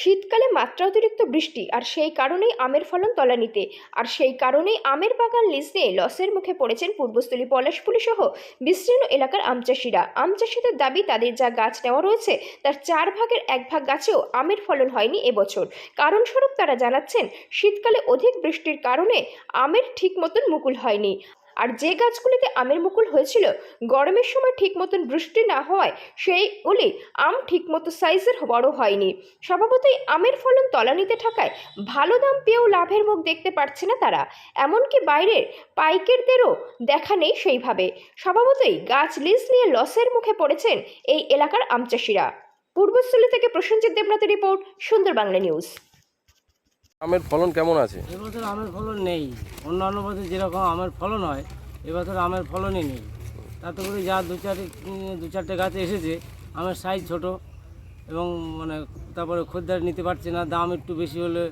শীতকালে মাত্রা অতিরিক্ত বৃষ্টি, আর সেই কারণেই আমের ফলন তলানিতে। আর সেই কারণেই আমের বাগান লিজ লসের মুখে পড়েছেন পূর্বস্থলী পলাশপুলি সহ বিস্তীর্ণ এলাকার আম চাষিরা। আম চাষিদের দাবি, তাদের যা গাছ নেওয়া রয়েছে, তার চার ভাগের এক ভাগ গাছেও আমের ফলন হয়নি এবছর। কারণস্বরূপ তারা জানাচ্ছেন, শীতকালে অধিক বৃষ্টির কারণে আমের ঠিক মতন মুকুল হয়নি। আর যে গাছগুলিতে আমের মুকুল হয়েছিল, গরমের সময় ঠিক মতন বৃষ্টি না হওয়ায় সেইগুলি আম ঠিকমতো সাইজের বড় হয়নি। স্বভাবতই আমের ফলন তলানিতে থাকায় ভালো দাম পেয়েও লাভের মুখ দেখতে পারছে না তারা। এমনকি বাইরের পাইকারদেরও দেখা নেই সেইভাবে। স্বভাবতই গাছ লিজ নিয়ে লসের মুখে পড়েছেন এই এলাকার আম চাষিরা। পূর্বস্থলী থেকে প্রসেনজিৎ দেবনাথের রিপোর্ট সুন্দর বাংলা নিউজ আমের ফলন কেমন আছে? এবছর আমের ফলন নেই। অন্যান্য বছর যেরকম আমের ফলন হয় এবছর আমের ফলনই নেই। তাতে করে যা দু চার দু চারটে গাছ এসেছে আমের সাইজ ছোট এবং মানে তারপরে খদ্দের নিতে পারছে না দাম একটু বেশি হলে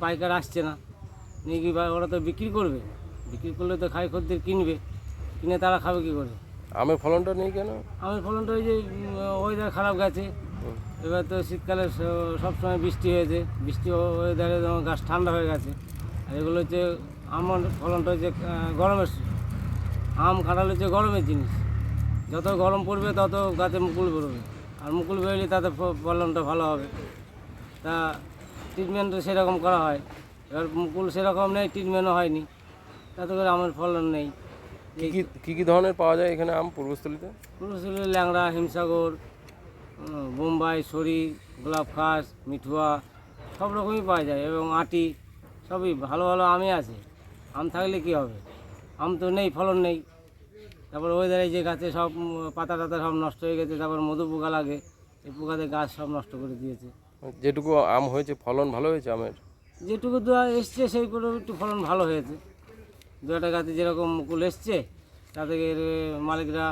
পাইকার আসছে না। নিয়ে কি বা- ওরা তো বিক্রি করবে। বিক্রি করলে তো খাই খদ্দের কিনবে। কিনে তারা খাবে কী করে? আমের ফলনটা নেই কেন? আমের ফলনটা ওই যে ওয়েদার খারাপ গেছে এবার তো শীতকালে সবসময় বৃষ্টি হয়েছে। বৃষ্টি হয়ে ওয়েদারে যেমন গাছ ঠান্ডা হয়ে গেছে আর এগুলো হচ্ছে আমার ফলনটা হচ্ছে গরমের আম কাঁঠাল হচ্ছে গরমের জিনিস। যত গরম পড়বে তত গাছে মুকুল বেরোবে আর মুকুল বেরোলে তাতে ফলনটা ভালো হবে। তা ট্রিটমেন্ট সেরকম করা হয়। এবার মুকুল সেরকম নেই ট্রিটমেন্টও হয়নি। তাতে করে আমের ফলন নেই। কি কী ধরনের পাওয়া যায় এখানে আম পূর্বস্থলীতে? পুরুষগুলো ল্যাংড়া হিমসাগর বোম্বাই সরি গোলাপ খাস মিঠুয়া সব রকমই পাওয়া যায় এবং আটি সবই ভালো ভালো আমই আছে। আম থাকলে কি হবে? আম তো নেই ফলন নেই। তারপর ওয়েদারে যে গাছে সব পাতা টাতা সব নষ্ট হয়ে গেছে তারপর মধু পোকা লাগে এই পোকাতে গাছ সব নষ্ট করে দিয়েছে। যেটুকু আম হয়েছে ফলন ভালো হয়েছে আমের? যেটুকু দেওয়া এসছে সেই করে একটু ফলন ভালো হয়েছে। দু একটা গাছে যেরকম মুকুল এসছে তাতে এর মালিকরা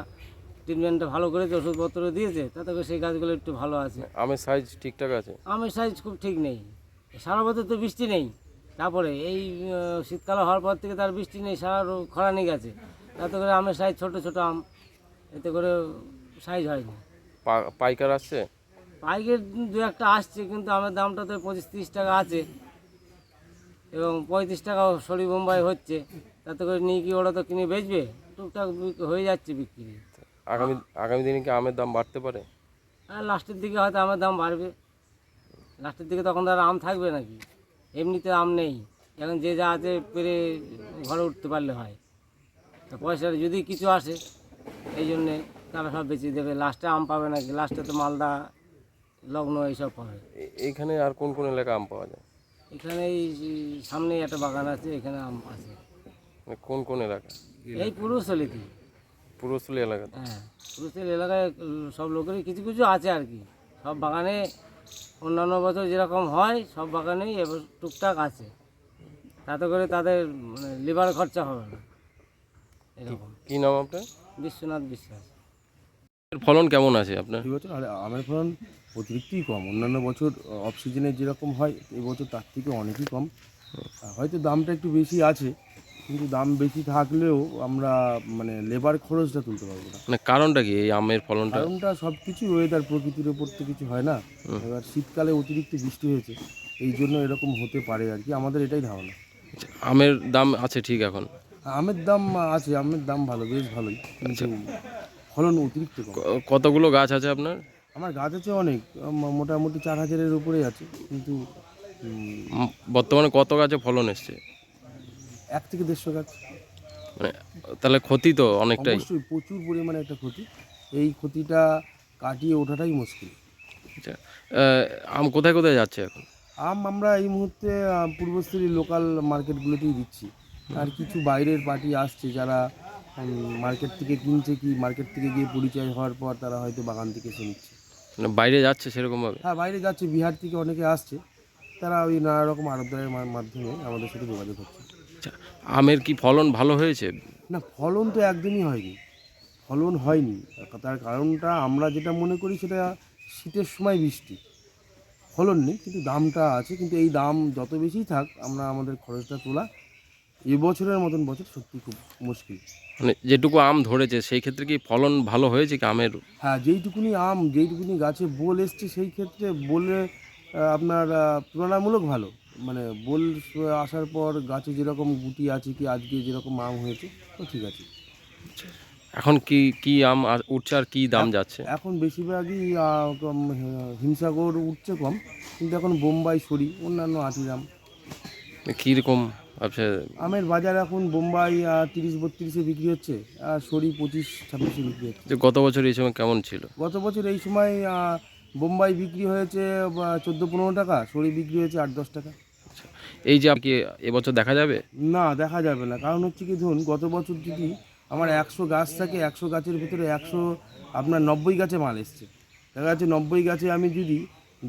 ট্রিটমেন্টটা ভালো করেছে ওষুধপত্র দিয়েছে তাতে করে সেই গাছগুলো একটু ভালো আছে। আমের সাইজ ঠিকঠাক আছে? আমের সাইজ খুব ঠিক নেই। সারা বছর তো বৃষ্টি নেই। তারপরে এই শীতকাল হওয়ার পর থেকে তার বৃষ্টি নেই সারা খরা নিয়ে গেছে। তাতে করে আমের সাইজ ছোট ছোট আম এতে করে সাইজ হয়নি। পাইকার আসছে? পাইকের দু একটা আসছে কিন্তু আমের দামটা তো পঁচিশ তিরিশ টাকা আছে। এবং পঁয়ত্রিশ টাকাও সরি বোম্বাই হচ্ছে। তাতে করে নিয়ে কি ওরা তো কিনে বেচবে? টুকটাক হয়ে যাচ্ছে বিক্রি। আগামী আগামী দিনে কি আমের দাম বাড়তে পারে? আর লাস্টের দিকে হয়তো আমের দাম বাড়বে। লাস্টের দিকে তখন তার আম থাকবে নাকি? এমনিতে আম নেই। এখন যে যা আছে পেরে ঘরে উঠতে পারলে হয়। তা পয়সার যদি কিছু আসে এই জন্যে তারা সব বেঁচে দেবে। লাস্টে আম পাবে নাকি? লাস্টে তো মালদা লগ্ন এইসব পাবে। এইখানে আর কোন কোন এলাকা আম পাওয়া যায়? এখানে এই সামনেই একটা বাগান আছে এখানে আম আছে। মানে কোন কোন এলাকা? এই পুরুষলিতে। পূর্বস্থলী এলাকাতে। হ্যাঁ এলাকায় সব লোকেরই কিছু কিছু আছে আর কি। সব বাগানে অন্যান্য বছর যেরকম হয় সব বাগানেই এবার টুকটাক আছে। তাতে করে তাদের মানে লিভার খরচা হবে না। এরকম। কি নাম আপনার? বিশ্বনাথ বিশ্বাস। ফলন কেমন আছে আপনার? এই বছর আর আমের ফলন অতিরিক্তই কম। অন্যান্য বছর অফ সিজনে যেরকম হয় এবছর তার থেকে অনেকই কম। হয়তো দামটা একটু বেশি আছে কিন্তু দাম বেশি থাকলেও আমরা মানে লেবার খরচটা তুলতে পারব না। মানে কারণটা কি এই আমের ফলনটা? কারণটা সব কিছু ওয়েদার প্রকৃতির ওপর তো কিছু হয় না। এবার শীতকালে অতিরিক্ত বৃষ্টি হয়েছে এই জন্য এরকম হতে পারে আর কি। আমাদের এটাই ধারণা। আচ্ছা, আমের দাম আছে ঠিক এখন? আমের দাম আছে আমের দাম ভালো বেশ ভালোই। কিন্তু ফলন অতিরিক্ত কতগুলো গাছ আছে আপনার? আমার গাছ আছে অনেক মোটামুটি চার হাজারের উপরেই আছে। কিন্তু বর্তমানে কত গাছে ফলন এসছে? এক থেকে দেড়শো গাছ। মানে তাহলে ক্ষতি তো অনেকটাই। অবশ্যই প্রচুর পরিমাণে একটা ক্ষতি। এই ক্ষতিটা কাটিয়ে ওঠাটাই মুশকিল। আচ্ছা আম কোথায় কোথায় যাচ্ছে এখন? আম আমরা এই মুহূর্তে আহ, পূর্বস্থলীর লোকাল মার্কেটগুলোতেই দিচ্ছি। আর কিছু বাইরের পার্টি আসছে যারা মার্কেট থেকে কিনছে কি মার্কেট থেকে গিয়ে পরিচয় হওয়ার পর তারা হয়তো বাগান থেকে এসে নিচ্ছে। মানে বাইরে যাচ্ছে সেরকমভাবে? হ্যাঁ বাইরে যাচ্ছে বিহার থেকে অনেকে আসছে। তারা ওই নানা রকম আড়তদারের মাধ্যমে আমাদের সাথে যোগাযোগ হচ্ছে। আচ্ছা আমের কি ফলন ভালো হয়েছে? না ফলন তো একদমই হয়নি। ফলন হয়নি। তার কারণটা আমরা যেটা মনে করি সেটা শীতের সময় বৃষ্টি। ফলন নেই কিন্তু দামটা আছে। কিন্তু এই দাম যত বেশি থাক আমরা আমাদের খরচটা তোলা এবছরের মতন বছর সত্যি খুব মুশকিল। মানে যেটুকু আম ধরেছে সেই ক্ষেত্রে কি ফলন ভালো হয়েছে কি আমের? হ্যাঁ যেইটুকুনি আম যেইটুকুনি গাছে বোল এসছে সেই ক্ষেত্রে বলে আপনার তুলনামূলক ভালো। মানে বোল আসার পর গাছে যেরকম গুটি আছে কি আজকে যেরকম আম হয়েছে তো ঠিক আছে। এখন কি কি আম আ- উঠছে আর কি দাম যাচ্ছে? এখন বেশিরভাগই আহ, কম, হিমসাগর উঠছে কম কিন্তু এখন বোম্বাই সরি অন্যান্য আটির আম। কীরকম আচ্ছা আমের বাজার এখন বোম্বাই তিরিশ বত্রিশে বিক্রি হচ্ছে আর সরি পঁচিশ ছাব্বিশে বিক্রি হচ্ছে। যে গত বছর এই সময় কেমন ছিল? গত বছর এই সময় আহ, বোম্বাই বিক্রি হয়েছে চোদ্দ পনেরো টাকা সরি বিক্রি হয়েছে আট দশ টাকা। এই যে কি এবছর দেখা যাবে? না দেখা যাবে না। কারণ হচ্ছে কি ধরুন গত বছর যদি আমার একশো গাছ থাকে একশো গাছের ভিতরে একশো আপনার নব্বই গাছে মাল এসছে। দেখা যাচ্ছে নব্বই গাছে আমি যদি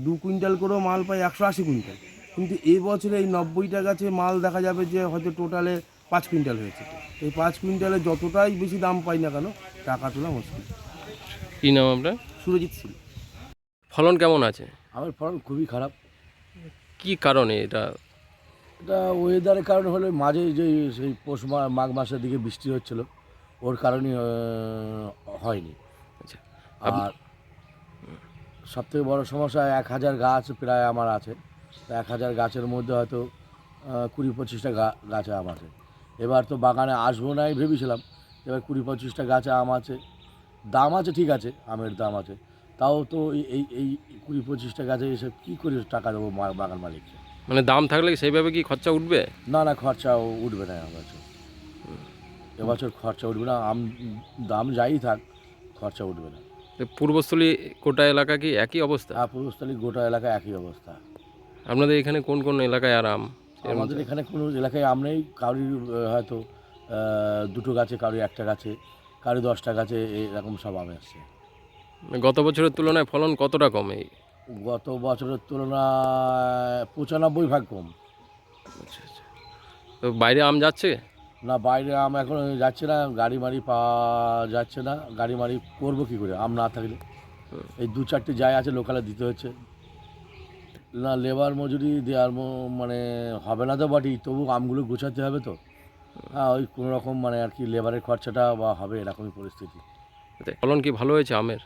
দু কুইন্টাল করেও মাল পাই একশো আশি কুইন্টাল। কিন্তু এই বছরে এই নব্বইটা গাছে মাল দেখা যাবে যে হয়তো টোটালে পাঁচ কুইন্টাল হয়েছে। এই পাঁচ কুইন্টালে যতটাই বেশি দাম পাই না কেন টাকা তোলা মুশকিল। কি নাম আপনার? সুরজিৎ সিং। ফলন কেমন আছে? আমার ফলন খুবই খারাপ। কি কারণে এটা এটা ওয়েদারের কারণে হলে মাঝে যে সেই পৌষ মাঘ মাসের দিকে বৃষ্টি হচ্ছিল ওর কারণে হয়নি। আচ্ছা আর সব থেকে বড়ো সমস্যা এক হাজার গাছ প্রায় আমার আছে। এক হাজার গাছের মধ্যে হয়তো কুড়ি পঁচিশটা গাছে আম আছে। এবার তো বাগানে আসব নাই ভেবেছিলাম এবার কুড়ি পঁচিশটা গাছে আম আছে। দাম আছে ঠিক আছে আমের দাম আছে। তাও তো এই- এই এই কুড়ি পঁচিশটা গাছে এসে কী করে টাকা দেবো বাগান মালিককে? মানে দাম থাকলে সেইভাবে কি খরচা উঠবে? না না খরচা উঠবে না এবছর। এবছর খরচা উঠবে না আম দাম যাই থাক খরচা উঠবে না। পূর্বস্থলী গোটা এলাকা কি একই অবস্থা? আর পূর্বস্থলী গোটা এলাকায় একই অবস্থা। আপনাদের এখানে কোন কোন এলাকায় আর আম? আমাদের এখানে কোনো এলাকায় আম নেই। কারোর হয়তো দুটো গাছে কারোর একটা গাছে কারোর দশটা গাছে এরকম সব আম আসছে গত বছরের তুলনায় ফলন কতটা কম গত বছরের তুলনায় পঁচানব্বই ভাগ কম। আচ্ছা আচ্ছা। তো বাইরে আম যাচ্ছে? না বাইরে আম এখন যাচ্ছে না গাড়ি মারি পাওয়া যাচ্ছে না। গাড়ি মারি করব কী করে আম না থাকলে। এই দু চারটে জায়গা আছে লোকালে দিতে হচ্ছে। না লেবার মজুরি দেওয়ার মানে হবে না তো বটেই তবু আমগুলো গোছাতে হবে তো। হ্যাঁ ওই কোনো রকম মানে আর কি লেবারের খরচাটা বা হবে এরকমই পরিস্থিতি। ফলন কি ভালো হয়েছে আমের?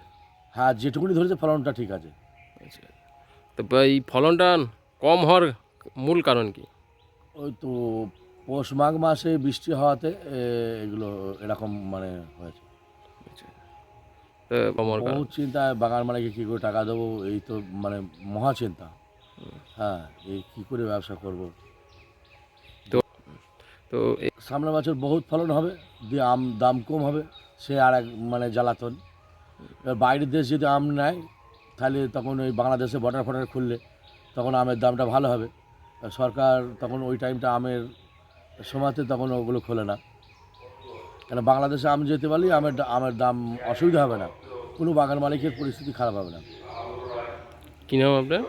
হ্যাঁ যেটুকুনি ধরেছে ফলনটা ঠিক আছে। আচ্ছা তো এই ফলনটা কম হওয়ার মূল কারণ কি? ওই তো পৌষ মাঘ মাসে বৃষ্টি হওয়াতে এগুলো এরকম মানে হয়েছে। তো কারণ? বহু চিন্তায় বাগান মালিককে কী করে টাকা দেবো এই তো মানে মহা চিন্তা। হ্যাঁ এই কী করে ব্যবসা করব? তো এই সামনের বছর বহুত ফলন হবে দিয়ে আম দাম কম হবে সে আর এক মানে জ্বালাতন। এবার বাইরের দেশ যদি আম নেয় তাহলে তখন ওই বাংলাদেশে বর্ডার ফর্ডার খুললে তখন আমের দামটা ভালো হবে। সরকার তখন ওই টাইমটা আমের সময়তে তখন ওগুলো খোলে না। কেন বাংলাদেশে আম যেতে পারলেই আমের আমের দাম অসুবিধা হবে না। কোনো বাগান মালিকের পরিস্থিতি খারাপ হবে না। কী নাম আপনার?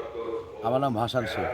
আমার নাম ভাসান শেখ।